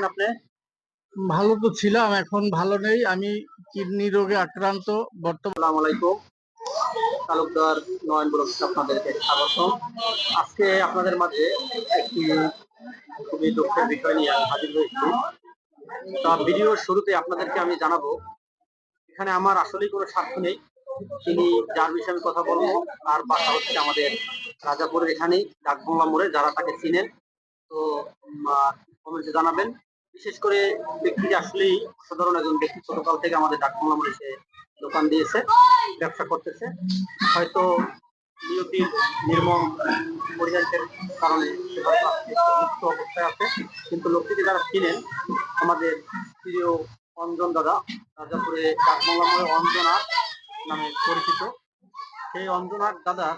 আছেন আপনি? ভালো তো ছিলাম এখন ভালো নেই। আমি কিডনি রোগে আক্রান্ত। বর্তমান আলাইকুম। তালুকদার নয়ন ব্লগ আপনাদেরকে স্বাগত। আজকে আপনাদের মাঝে একটি খুবই দুঃখের বিষয় নিয়ে হাজির হয়েছি। তা ভিডিওর শুরুতে আপনাদেরকে আমি জানাব এখানে আমার আসলেই কোনো স্বার্থ নেই। তিনি যার বিষয়ে আমি কথা বলব তার বাসা হচ্ছে আমাদের রাজাপুরের এখানেই ডাকবাংলা মোড়ে যারা তাকে চিনেন। তো কমেন্টে জানাবেন। বিশেষ করে ব্যক্তিটি আসলেই সাধারণ একজন ব্যক্তি ছোটকাল থেকে আমাদের ডাকবাংলা মোড়ে সে দোকান দিয়েছে, ব্যবসা করতেছে। হয়তো নিয়তির নির্মম পরিহারের কারণে মুক্ত অবস্থায় আছে। কিন্তু লোকটিকে যারা চিনেন, আমাদের প্রিয় অঞ্জন দাদা, রাজাপুরে ডাকবাংলা মোড়ে অঞ্জনাথ নামে পরিচিত। সেই অঞ্জনাথ দাদা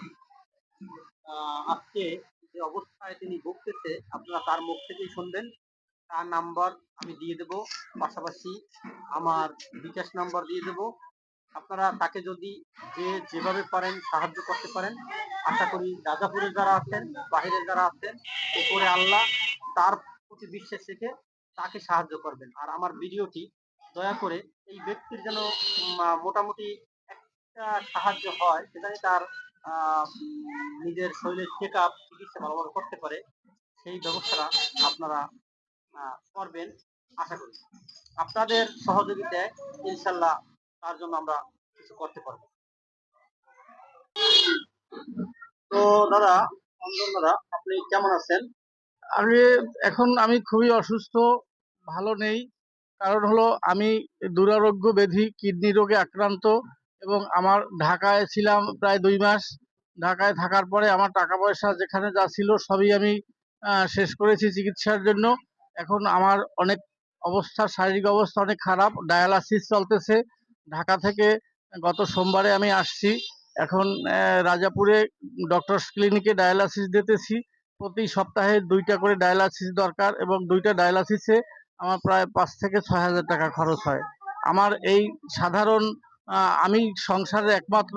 আজকে যে অবস্থায় তিনি ভুগতেছে, আপনারা তার মুখ থেকেই শুনবেন। তার নাম্বার আমি দিয়ে দেব। পাশাপাশি আমার বিকাশ নাম্বার দিয়ে দেব। আপনারা তাকে যদি যে যেভাবে পারেন সাহায্য করতে পারেন। আশা করি রাজাপুরে যারা আছেন, বাহিরে যারা আছেন, উপরে আল্লাহ তার প্রতি বিশ্বাস রেখে তাকে সাহায্য করবেন। আর আমার ভিডিওটি দয়া করে এই ব্যক্তির যেন মোটামুটি একটা সাহায্য হয়, সেখানে তার নিজের শরীরের চেক আপ চিকিৎসা ভালোভাবে করতে পারে, সেই ব্যবস্থাটা আপনারা করবেন, আশা করি। আপনাদের সহযোগিতায় ইনশাল্লাহ তার জন্য আমরা কিছু করতে পারব। তো দাদা দাদা, আপনি কেমন আছেন? আমি এখন আমি খুবই অসুস্থ, ভালো নেই। কারণ হলো আমি দুরারোগ্য ব্যাধি, কিডনি রোগে আক্রান্ত এবং আমার ঢাকায় ছিলাম প্রায় দুই মাস। ঢাকায় থাকার পরে আমার টাকা পয়সা যেখানে যা ছিল সবই আমি শেষ করেছি চিকিৎসার জন্য। এখন আমার অনেক অবস্থা, শারীরিক অবস্থা অনেক খারাপ। ডায়ালাসিস চলতেছে। ঢাকা থেকে গত সোমবারে আমি আসছি। এখন রাজাপুরে ডক্টরস ক্লিনিকে ডায়ালাসিস দিতেছি। প্রতি সপ্তাহে দুইটা করে ডায়ালাসিস দরকার এবং দুইটা ডায়ালাসিসে আমার প্রায় পাঁচ থেকে ছয় হাজার টাকা খরচ হয়। আমার এই সাধারণ আমি সংসারের একমাত্র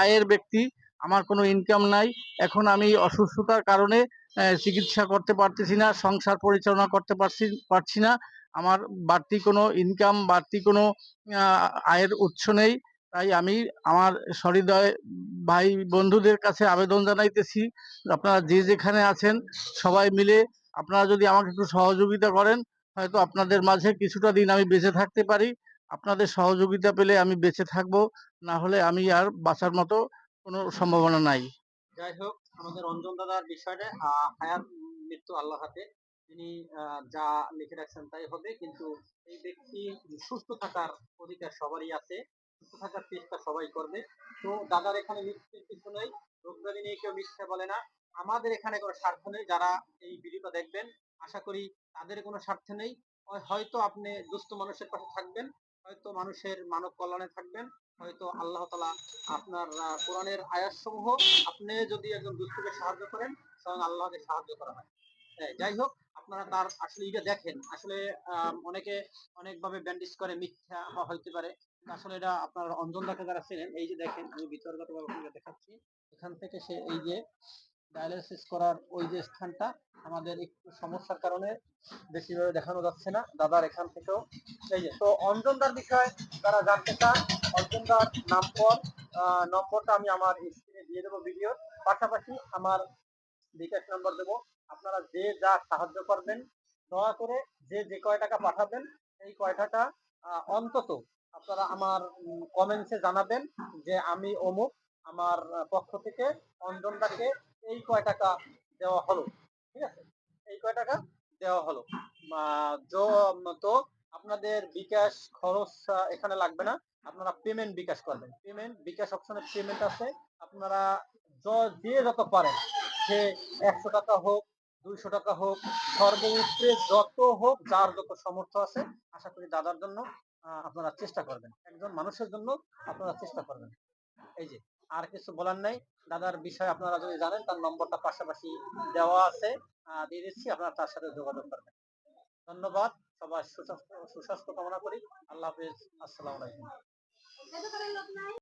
আয়ের ব্যক্তি। আমার কোনো ইনকাম নাই। এখন আমি অসুস্থতার কারণে চিকিৎসা করতে পারতেছি না, সংসার পরিচালনা করতে পারছি পারছি না। আমার বাড়তি কোনো ইনকাম বাড়তি কোনো আয়ের উৎস নেই। তাই আমি আমার সহৃদয় ভাই বন্ধুদের কাছে আবেদন জানাইতেছি, আপনারা যে যেখানে আছেন সবাই মিলে আপনারা যদি আমাকে একটু সহযোগিতা করেন, হয়তো আপনাদের মাঝে কিছুটা দিন আমি বেঁচে থাকতে পারি। আপনাদের সহযোগিতা পেলে আমি বেঁচে থাকব, না হলে আমি আর বাঁচার মতো কোনো সম্ভাবনা নাই। যাই হোক আমাদের অঞ্জন দাদার বিষয়টা আহ, হায়াত মৃত্যু আল্লাহ হাতে। তিনি যা লিখে রাখছেন তাই হবে কিন্তু এই ব্যক্তি সুস্থ থাকার অধিকার সবারই আছে। সুস্থ থাকার চেষ্টা সবাই করবে। তো দাদার এখানে মিথ্যের কিছু নেই। রোগবাদী নিয়ে কেউ মিথ্যা বলে না। আমাদের এখানে কোনো স্বার্থ নেই। যারা এই ভিডিওটা দেখবেন আশা করি তাদের কোনো স্বার্থ নেই। হয়তো আপনি দুস্থ মানুষের পাশে থাকবেন হয়তো মানুষের মানব কল্যাণে থাকবেন হয়তো আল্লাহ তালা আপনার কোরআনের আয়াত সমূহ আপনি যদি একজন দুস্থকে সাহায্য করেন স্বয়ং আল্লাহকে সাহায্য করা হয়। হ্যাঁ, যাই হোক আপনারা তার আসলে এটা দেখেন। আসলে অনেকে অনেকভাবে ব্যান্ডেজ করে মিথ্যা হইতে পারে। আসলে এটা আপনার অঞ্জনদাকে যারা ছিলেন এই যে দেখেন আমি আপনাকে দেখাচ্ছি। এখান থেকে সে এই যে ডায়ালিসিস করার ওই যে স্থানটা আমাদের একটু সমস্যার কারণে বেশিভাবে দেখানো যাচ্ছে না। দাদার এখান থেকেও। এই যে তো অঞ্জনদার বিষয়ে তারা জানতে চান অঞ্জনদার আহ, নম্বরটা আমি আমার স্ক্রিনে দিয়ে দেবো ভিডিওর পাশাপাশি আমার বিকাশ নম্বর দেবো। আপনারা যে যা সাহায্য করবেন দয়া করে যে যে কয় টাকা পাঠাবেন এই কয় টাকা অন্তত আপনারা আমার কমেন্টসে জানাবেন যে আমি অমুক আমার পক্ষ থেকে অঞ্জনদাকে এই কয় টাকা দেওয়া হলো, ঠিক আছে? এই কয় টাকা দেওয়া হলো। তো আপনাদের বিকাশ খরচ এখানে লাগবে না, আপনারা পেমেন্ট বিকাশ করবেন। পেমেন্ট বিকাশ অপশনে পেমেন্ট আছে, আপনারা য- যত পারেন, সে একশো টাকা হোক, দুইশো টাকা হোক সর্বোচ্চে যত হোক, যার যত সামর্থ্য আছে, আশা করি দাদার জন্য আপনারা চেষ্টা করবেন। একজন মানুষের জন্য আপনারা চেষ্টা করবেন। এই যে আর কিছু বলার নাই। দাদার বিষয়ে আপনারা যদি জানেন, তার নম্বরটা পাশাপাশি দেওয়া আছে। দিয়ে দিচ্ছি, আপনারা তার সাথে যোগাযোগ করবেন। ধন্যবাদ। সবাই সুস্বাস্থ্য কামনা করি। আল্লাহ হাফিজ। আসসালামু